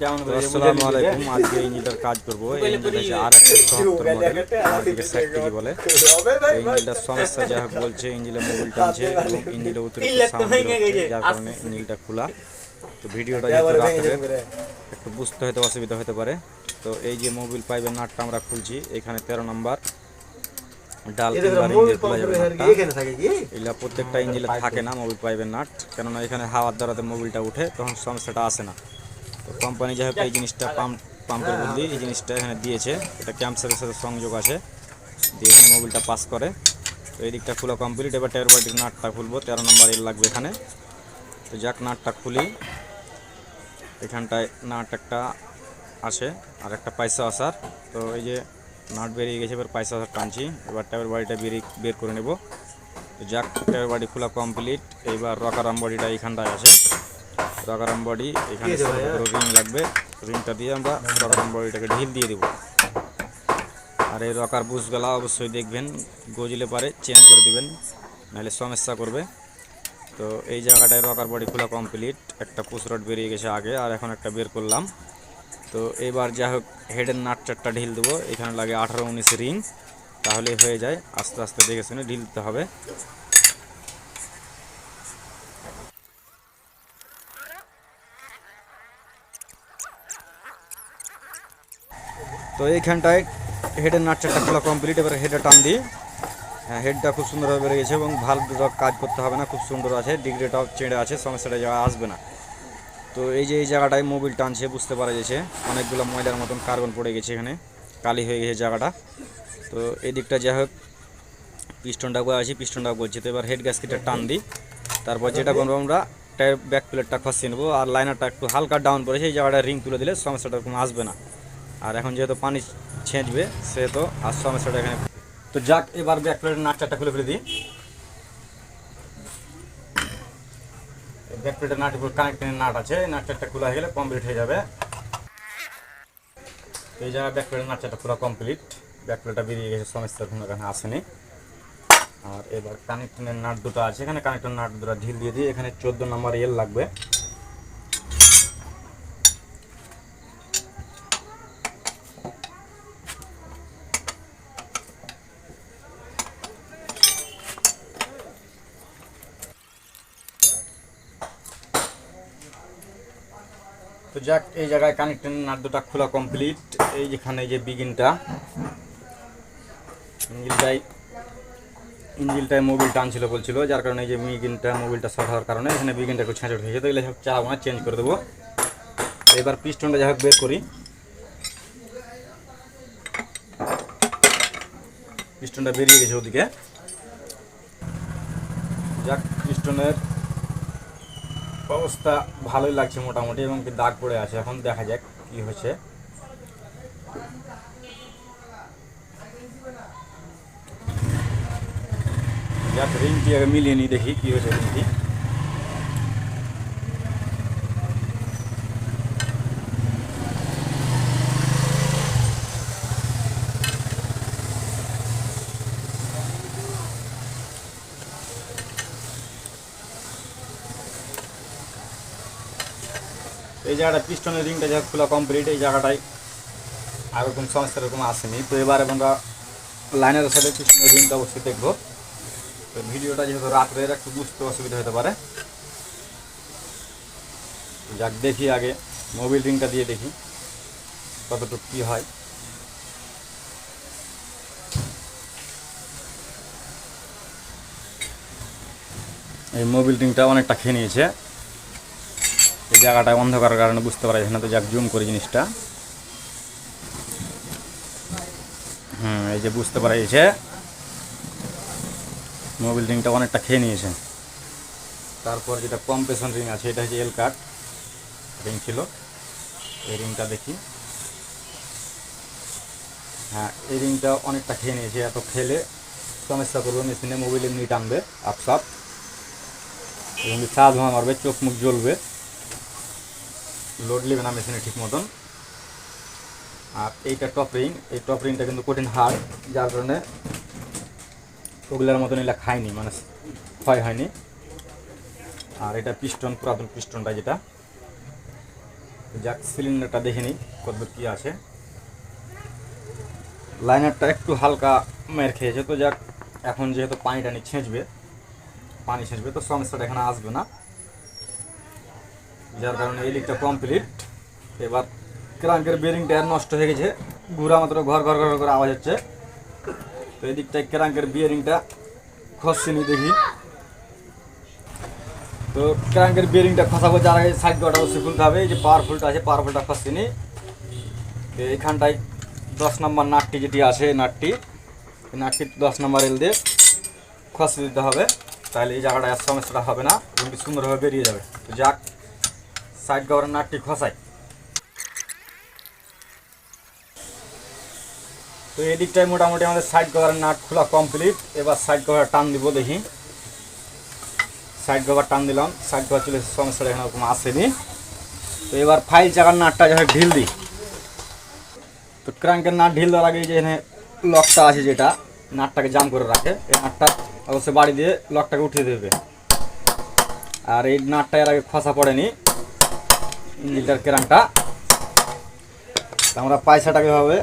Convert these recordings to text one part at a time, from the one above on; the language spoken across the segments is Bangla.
কেমন আসসালামু। আলাইকুম। আজকে ইঞ্জিনটার কাজ করব। এই ইঞ্জিনটা হচ্ছে আর একটা মডেল আমাদেরকে বলে। এই ইঞ্জিনটার সমস্যা যা হোক বলছে ইঞ্জিনে মোবিল টানছে এবং ইঞ্জিনে অতিরিক্ত সাউন্ড যার কারণে ইঞ্জিনটা খোলা। তো ভিডিওটা যেহেতু রাত্রে একটু বুঝতে হয়তো অসুবিধা হতে পারে। তো এই যে মোবিল পাইপের নাটটা আমরা খুলছি এখানে তেরো নম্বর। ডাল এগুলা প্রত্যেকটা ইঞ্জিনে থাকে না মোবিল পাইপের নাট। কেননা এখানে হাওয়ার দ্বারাতে মোবিলটা উঠে তখন সমস্যাটা আসে না। তো কোম্পানি যাই হোক, এই জিনিসটা পাম্প পাম্পের বদলি, এই জিনিসটা এখানে দিয়েছে। এটা ক্যাম্পসারের সাথে সংযোগ আছে। দিয়ে এখানে মোবিলটা পাস করে। তো এই দিকটা খোলা কমপ্লিট এবার টায়ার বাটির নাটটা খুলবো। তেরো নম্বর এর লাগবে এখানে। তো যাক, নাটটা খুলি। এখানটায় নাট একটা আসে, আর একটা পয়সা আসার। তো এই যে নাট বেরিয়ে গেছে, এবার পয়সা আসার টানছি। এবার টায়ার বাড়িটা বেরিয়ে, বের করে নেব। তো যাক টায়ার বাড়ি খোলা কমপ্লিট এইবার রকারাম বডিটা এইখানটায় আছে। রকারাম বডি এখানে রিং লাগবে। রিংটা দিয়ে আমরা রকারাম বডিটাকে ঢিল দিয়ে দেবো। আর এই রকার বুশগুলা অবশ্যই দেখবেন গজলে পারে চেঞ্জ করে দিবেন নাহলে সমস্যা করবে। তো এই জায়গাটায় রকার বডি খোলা কমপ্লিট। একটা রড বেরিয়ে গেছে আগে আর এখন একটা বের করলাম। তো এবার যা হোক হেডের নাট চারটা ঢিল দেবো। এখানে লাগে আঠারো উনিশ রিং তাহলে হয়ে যায়। আস্তে আস্তে দেখে শুনে ঢিল দিতে হবে। তো এইখানটায় হেডের নাট চারটা খোলা কমপ্লিট এবার হেডে টান দিই। হ্যাঁ হেডটা খুব সুন্দরভাবে বেড়ে গেছে এবং ভালো কাজ করতে হবে না, খুব সুন্দর আছে ডিগ্রিটাও চেড়ে আছে, সমস্যাটা আসবে না। তো এই যে এই জায়গাটায় মোবিল টানছে, বুঝতে পারা যাচ্ছে অনেকগুলো ময়লার মতন কার্বন পড়ে গেছে এখানে, কালি হয়ে গেছে জায়গাটা। তো এই দিকটা যাই হোক পিস্টনটা করে আছি পিস্টনটা বলছি তো এবার হেড গ্যাসকেটটা টান দিই। তারপর যেটা করব আমরা ব্যাক প্লেটটা খসিয়ে নেব, আর লাইনারটা একটু হালকা ডাউন পড়েছে, এই জায়গাটা রিং তুলে দিলে সমস্যাটা এরকম আসবে না। আর এখন যেহেতু পানি ছেঁচবে, সেহেতু আর সমস্যাটা এখানে তো যাক, এবার ব্যাক প্লেটের নাটটা খুলে ফেলে দিই। ব্যাক প্লেটের নাট উপর কানেক্টিং নাট আছে, এই নাটটা খোলা হয়ে গেলে কমপ্লিট হয়ে যাবে। তো এই জায়গায় ব্যাক প্লেটের নাটটা খোলা কমপ্লিট ব্যাক প্লেটটা বেরিয়ে গেছে সমস্যা কোনো এখানে আসেনি। আর এবার কানেক্টিংয়ের নাট দুটো আছে, এখানে কানেক্টর নাট দুটো ঢিল দিয়ে দিই, এখানে চোদ্দ নম্বর এল লাগবে। তো যাক, এই জায়গায় কানেক্টিং নাট খোলা কমপ্লিট। এই যেখানে যে বিগিনটা ইঞ্জিলটাই ইঞ্জিলটায় মোবিল টানছিল বলছিল, যার কারণে এই যে বিগিনটা মোবিলটা শর্ট হওয়ার কারণে এখানে বিগিনটা একটু ছেঁচড় হয়েছে তো এগুলো সব চালাবো না চেঞ্জ করে দেবো। এবার পিস্টনটা যাই হোক বের করি। পিস্টনটা বেরিয়ে গেছে ওদিকে। যাক পিস্টনের অবস্থা ভালোই লাগছে মোটামুটি এবং কি দাগ পড়ে আছে। এখন দেখা যাক কি হয়েছে যাক, রিংটি আগে মিলিয়ে নিই, দেখি কি হয়েছে রিংটি। জায়গাটা পিস্টনের রিংটা যা খোলা কমপ্লিট এই জায়গাটায় আর ওরকম সমস্যা এরকম আসেনি। তো এবার আমরা লাইনের সাথে পিস্টনের রিংটা অবশ্যই দেখব। তো ভিডিওটা যেহেতু রাত্রে একটু বুঝতে অসুবিধা হতে পারে। যাক, দেখি আগে মোবিল রিংটা দিয়ে দেখি কতটুকু কী হয়। এই মোবিল রিংটা অনেকটা খেয়ে নিয়েছে। এই জায়গাটা অন্ধকারের কারণে বুঝতে পারা যাচ্ছে না, তো যাক, জুম করি জিনিসটা। হুম, এই যে বুঝতে পারা যাচ্ছে মোবিল রিংটা অনেকটা খেয়ে নিয়েছে। তারপর যেটা কম্পেশন রিং আছে, এটা হচ্ছে এল কাট রিং ছিল। এই রিংটা দেখি। হ্যাঁ এই রিংটা অনেকটা খেয়ে নিয়েছে, এত খেলে সমস্যা করবে, মেশিনে মোবিল এমনি টানবে, আপসাপ। এবং চা ধোঁয়া মারবে, চোখ মুখ জ্বলবে। লোড নেবে না মেশিনে ঠিক মতন। আর এইটা টপ রিং এই টপ রিংটা কিন্তু কঠিন হার যার কারণে ওগুলার মতন এগুলা খায়নি মানে ক্ষয় হয়নি। আর এটা পিস্টন পুরাতন পিস্টনটা যেটা। যাক সিলিন্ডারটা দেখে নিই কত কী আছে। লাইনারটা একটু হালকা মের খেয়েছে, তো যাক, এখন যেহেতু পানি টানি ছেঁচবে, পানি ছেঁচবে, তো সমস্যাটা এখানে আসবে না। যার কারণে এই লিকটা কমপ্লিট এবার ক্রাঙ্কের বেরিংটা আর নষ্ট হয়ে গেছে। ঘুরা মাত্র ঘর ঘর ঘর করে আওয়াজ হচ্ছে। তো এই দিকটায় ক্রাঙ্কের বিয়ারিংটা খসছেনি দেখি। তো ক্রাঙ্কের বিয়ারিংটা খসাবো যার আগে সাইড গটা অবশ্যই খুলতে হবে। এই যে পাওয়ারফুলটা আছে পাওয়ারফুলটা খসছেনি তো এইখানটায় দশ নম্বর নাটটি যেটি আছে নাটটি নাটটি দশ নম্বর এল দিয়ে খসে দিতে হবে। তাহলে এই জায়গাটা আর সমস্যাটা হবে না। সুন্দরভাবে বেরিয়ে যাবে। তো যাক সাইড কভারের নাটটি খসাই। তো এই দিকটায় মোটামুটি আমাদের সাইড কভারের নাট খোলা কমপ্লিট। এবার সাইড কভার টান দিব দেখি। সাইড কভার টান দিলাম। সাইড কভার চলে সমস্যাটা এখানে ওরকম আসেনি। তো এবার ফাইল চাকার নাটটা যখন ঢিল দিই। তো ক্রাঙ্কের নাট ঢিল দেওয়ার আগে যে এখানে লকটা আছে যেটা, নাটটাকে জাম করে রাখে। এই নাটটা অবশ্যই বাড়ি দিয়ে লকটাকে উঠিয়ে দেবে। আর এই নাটটা এর আগে খসা পড়েনি। ইঞ্জিনটার ক্রাঙ্কটা তো আমরা পয়সাটাকে ভাবে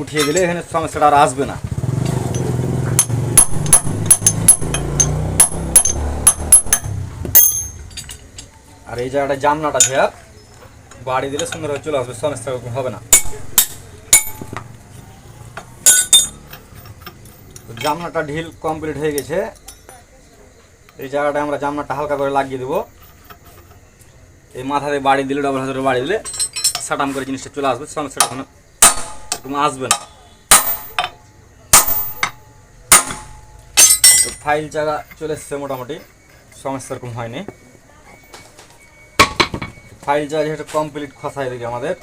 উঠিয়ে দিলে এখানে সমস্যাটা আর আসবে না। আর এই জায়গাটা জামনাটা আছে বাড়ি দিলে সুন্দরভাবে চলে আসবে, সমস্যা হবে না। জামনাটা ঢিল কমপ্লিট হয়ে গেছে। এই জায়গাটা আমরা জামনাটা হালকা করে লাগিয়ে দেবো। এই মাথাতে বাড়ি দিলে ডবল হাতের বাড়ি দিলে সাটাম করে জিনিসটা চলে আসবে, সমস্যাটা কোনো এরকম আসবে না। তো ফাইল জায়গা চলে এসছে মোটামুটি, সমস্যা এরকম হয়নি। ফাইল জায়গা যেহেতু কমপ্লিট খসাই দিকে আমাদের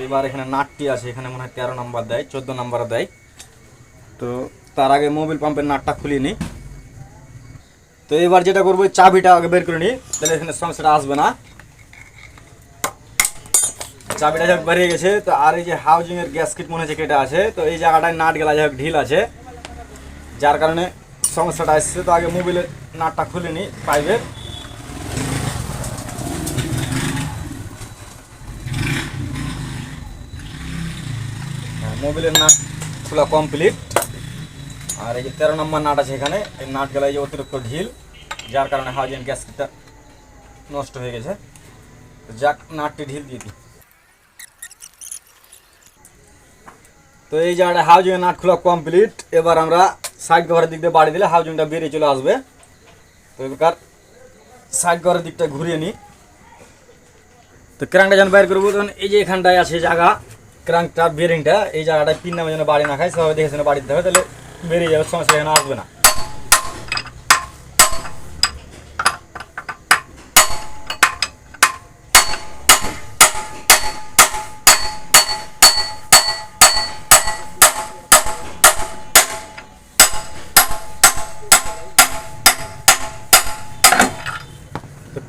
এইবার এখানে নাটটি আছে, এখানে মনে হয় তেরো নাম্বার দেয়, চোদ্দ নাম্বার দেয়। তো তার আগে মোবিল পাম্পের নাটটা খুলিয়ে নিই তো এবার যেটা করব চাবিটা আগে বের করে নিই, তাহলে এখানে সমস্যাটা আসবে না। চাবিটা যাক বেরিয়ে গেছে তো আর এই যে হাউজিং এর গ্যাসকিট মনে হচ্ছে কেটে আছে তো এই জায়গাটায় নাট গেলা যাক ঢিল আছে। যার কারণে সমস্যাটা আসছে। তো আগে মোবিলের নাটটা খুলে নিই পাইপের হ্যাঁ, মোবিলের নাট খোলা কমপ্লিট আর এই যে তেরো নম্বর নাট আছে এখানে এই নাট গেলা এই যে অতিরিক্ত ঢিল যার কারণে হাউজিং গ্যাসকিটটা নষ্ট হয়ে গেছে। তো যাক নাটটি ঢিল দিয়ে দিই। তো এই জায়গাটা হাউজিং নাট খোলা কমপ্লিট এবার আমরা সাইড ঘরের দিক দিয়ে বাড়ি দিলে হাউজিংটা বেরিয়ে চলে আসবে। তো এবার সাইড ঘরের দিকটা ঘুরিয়ে নিই। তো ক্রাঙ্কটা যখন বাইর করব, তখন এই যে এখানটায় আছে জায়গা ক্রাঙ্কটা বেরিংটা এই জায়গাটায় পিন নামে যেন বাড়ি না খায় সবাই দেখে শুনে বাড়ি দিতে হবে, তাহলে বেরিয়ে যাবে, সমস্যা এখানে আসবে না।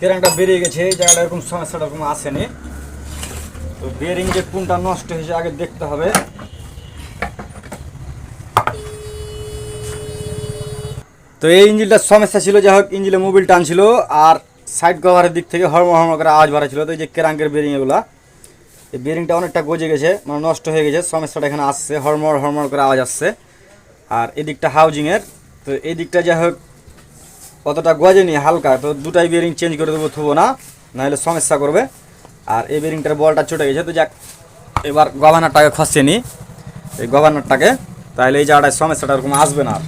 তো কেরাংটা বেরিয়ে গেছে জায়গাটা এরকম সমস্যাটা এরকম আসেনি। তো বেরিং যে কোনটা নষ্ট হয়েছে, আগে দেখতে হবে। তো এই ইঞ্জিনটার সমস্যা ছিল, যাই হোক, ইঞ্জিনে মোবিল টানছিল আর সাইড কভারের দিক থেকে হরম হরম করে আওয়াজ বাড়া ছিল তো এই যে কেরাঙ্কের বেরিং এগুলা, এই বেরিংটা অনেকটা গজে গেছে মানে নষ্ট হয়ে গেছে, সমস্যাটা এখানে আসছে হরমর হরমর করে আওয়াজ আসছে। আর এদিকটা হাউজিংয়ের তো এই দিকটা যাই হোক অতটা গজেনি হালকা, তো দুটাই বেরিং চেঞ্জ করে দেবো, থুবো না, নাহলে সমস্যা করবে। আর এই বেরিংটার বলটা ছুটে গেছে, তো যাক, এবার গভর্নরটাকে খসছে নি। এই গভর্নরটাকে তাহলে এই জায়গাটায় সমস্যাটা এরকম আসবে না আর।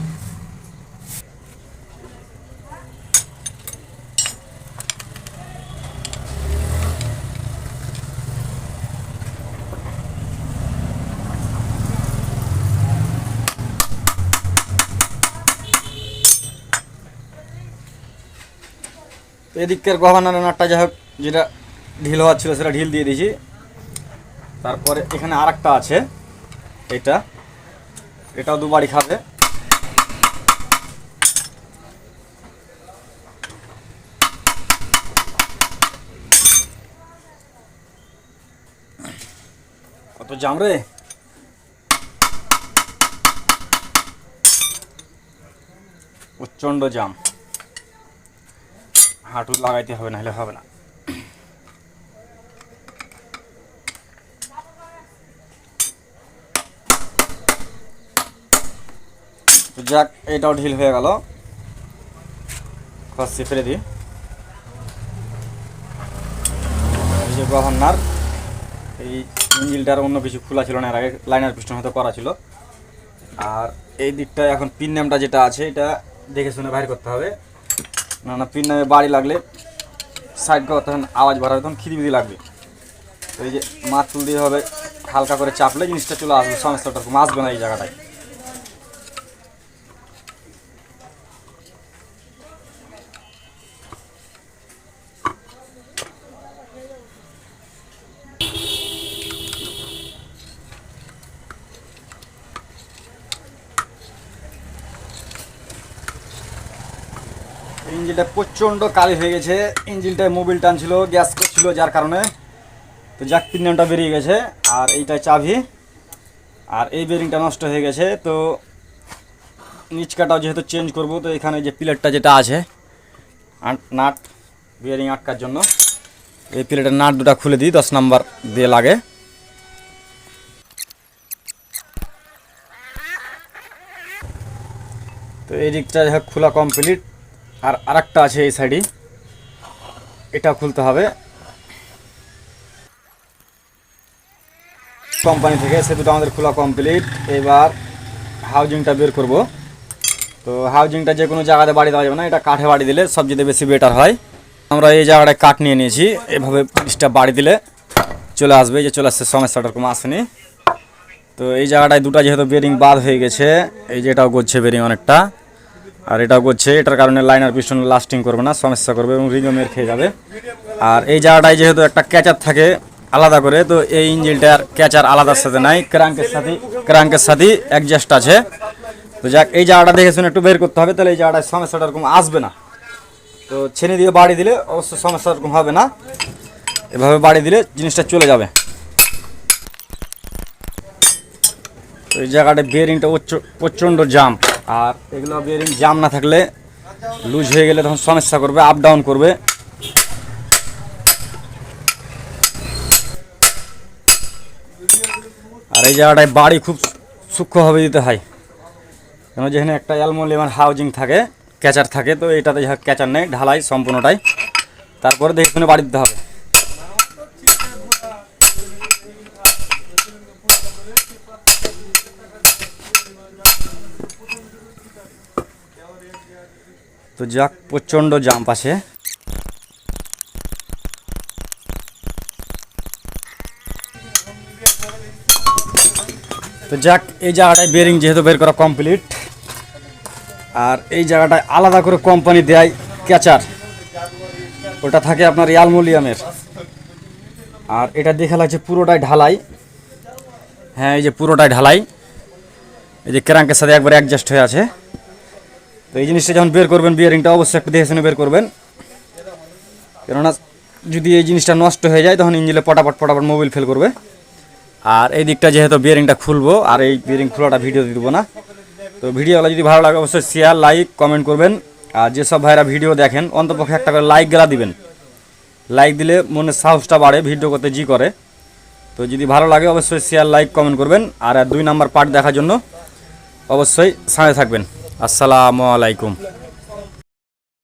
এদিককার গভর্নরের নাটটা যাই হোক, যেটা ঢিল হওয়ার ছিল সেটা ঢিল দিয়ে দিয়েছি। তারপরে এখানে আর আছে, এটা। এটাও দুবারই খাবে। কত জাম রে? প্রচণ্ড জাম। হাঁটু লাগাইতে হবে, নাহলে হবে না। যাক, এটাও ঢিল হয়ে গেল। খসি ফেলে দিই। যে গভর্নার এই ইঞ্জিলটার অন্য কিছু খোলা ছিল না, এর আগে লাইনার পিস্টন হয়তো করা ছিল। আর এই দিকটা এখন পিন নামটা যেটা আছে, এটা দেখে শুনে বাইর করতে হবে। না না পিন নামে বাড়ি লাগলে সাইড করা তখন আওয়াজ বাড়াবে, তখন খিদিবিদি লাগবে। তো এই যে মাছ তুল দিয়ে হবে, হালকা করে চাপলে জিনিসটা চলে আসবে, সমস্যাটা আসবে না এই জায়গাটায়। ইঞ্জিনটা প্রচণ্ড কালি হয়ে গেছে। ইঞ্জিনটায় মোবিল টানছিল, গ্যাস করছিল যার কারণে। তো জ্যাক পিনিয়নটা বেরিয়ে গেছে, আর এইটা চাবি। আর এই বেরিংটা নষ্ট হয়ে গেছে, তো নিচকাটাও যেহেতু চেঞ্জ করব, তো এখানে যে প্লেটটা যেটা আছে নাট বিয়ারিং আটকার জন্য। এই প্লেটের নাট দুটা খুলে দিই, দশ নাম্বার দিয়ে লাগে। তো এই দিকটা খোলা কমপ্লিট আর আরেকটা আছে এই সাইডে। এটা খুলতে হবে। কোম্পানি থেকে সে দুটো আমাদের খোলা কমপ্লিট এবার হাউজিংটা বের করব। তো হাউজিংটা যে কোনো জায়গাতে বাড়ি দেওয়া যাবে না, এটা কাঠে বাড়ি দিলে সবচেয়ে বেশি বেটার হয়। আমরা এই জায়গাটায় কাঠ নিয়ে নিয়েছি, এভাবে জিনিসটা বাড়ি দিলে চলে আসবে, যে চলে আসছে সমস্যাটা কোনো আসেনি। তো এই জায়গাটায় দুটো যেহেতু বেরিং বাদ হয়ে গেছে, এই যে এটাও করছে বেরিং অনেকটা। আর এটাও করছে, এটার কারণে লাইন আর পিস্টন লাস্টিং করবে না, সমস্যা করবে এবং রিজও মের খেয়ে যাবে। আর এই জায়গাটায় যেহেতু একটা ক্যাচার থাকে আলাদা করে, তো এই ইঞ্জিনটার ক্যাচার আলাদার সাথে নাই ক্রাঙ্কের সাথে ক্রাঙ্কের সাথে অ্যাডজাস্ট আছে। তো যাক, এই জায়গাটা দেখে শুনে একটু বের করতে হবে, তাহলে এই জায়গাটায় সমস্যাটা এরকম আসবে না। তো ছেনে দিয়ে বাড়ি দিলে অবশ্য সমস্যা এরকম হবে না। এভাবে বাড়ি দিলে জিনিসটা চলে যাবে। তো এই জায়গাটা বিয়ারিংটা প্রচণ্ড জাম আর এগুলো বিয়ারিং জাম না থাকলে লুজ হয়ে গেলে তখন সমস্যা করবে আপ ডাউন করবে। আর এই জায়গাটায় বাড়ি খুব সূক্ষ্মভাবে দিতে হয়। কেন যেখানে একটা অ্যালমোনিয়ামের হাউজিং থাকে, ক্যাচার থাকে, তো এটাতে ক্যাচার নেই, ঢালাই সম্পূর্ণটাই। তারপরে দেখে শুনে বাড়ি দিতে হবে। তো যাক, প্রচণ্ড জাম্প আছে তো যাক, এই জায়গাটায় বেরিং যেহেতু বের করা কমপ্লিট আর এই জায়গাটায় আলাদা করে কোম্পানি দেয় ক্যাচার ওটা থাকে আপনার অ্যালমোনিয়ামের আর এটা দেখা লাগছে পুরোটাই ঢালাই। হ্যাঁ এই যে পুরোটাই ঢালাই। এই যে ক্রাঙ্কের সাথে একবার অ্যাডজাস্ট হয়ে আছে। তো এই জিনিসটা যখন বের করবেন বিয়ারিংটা অবশ্যই একটু দেখে শুনে বের করবেন। কেননা যদি এই জিনিসটা নষ্ট হয়ে যায়, তখন ইঞ্জিনে পটাপট পটাপট মোবাইল ফেল করবে। আর এই দিকটা যেহেতু বিয়ারিংটা খুলবো, আর এই বিয়ারিং খোলাটা ভিডিও দেবো না। তো ভিডিওগুলো যদি ভালো লাগে, অবশ্যই শেয়ার লাইক কমেন্ট করবেন। আর যেসব ভাইরা ভিডিও দেখেন অন্তপক্ষে একটা করে লাইক গেলা দিবেন। লাইক দিলে মনের সাহসটা বাড়ে ভিডিও করতে জি করে। তো যদি ভালো লাগে, অবশ্যই শেয়ার লাইক কমেন্ট করবেন। আর দুই নাম্বার পার্ট দেখার জন্য অবশ্যই সাথে থাকবেন। আসসালামু আলাইকুম।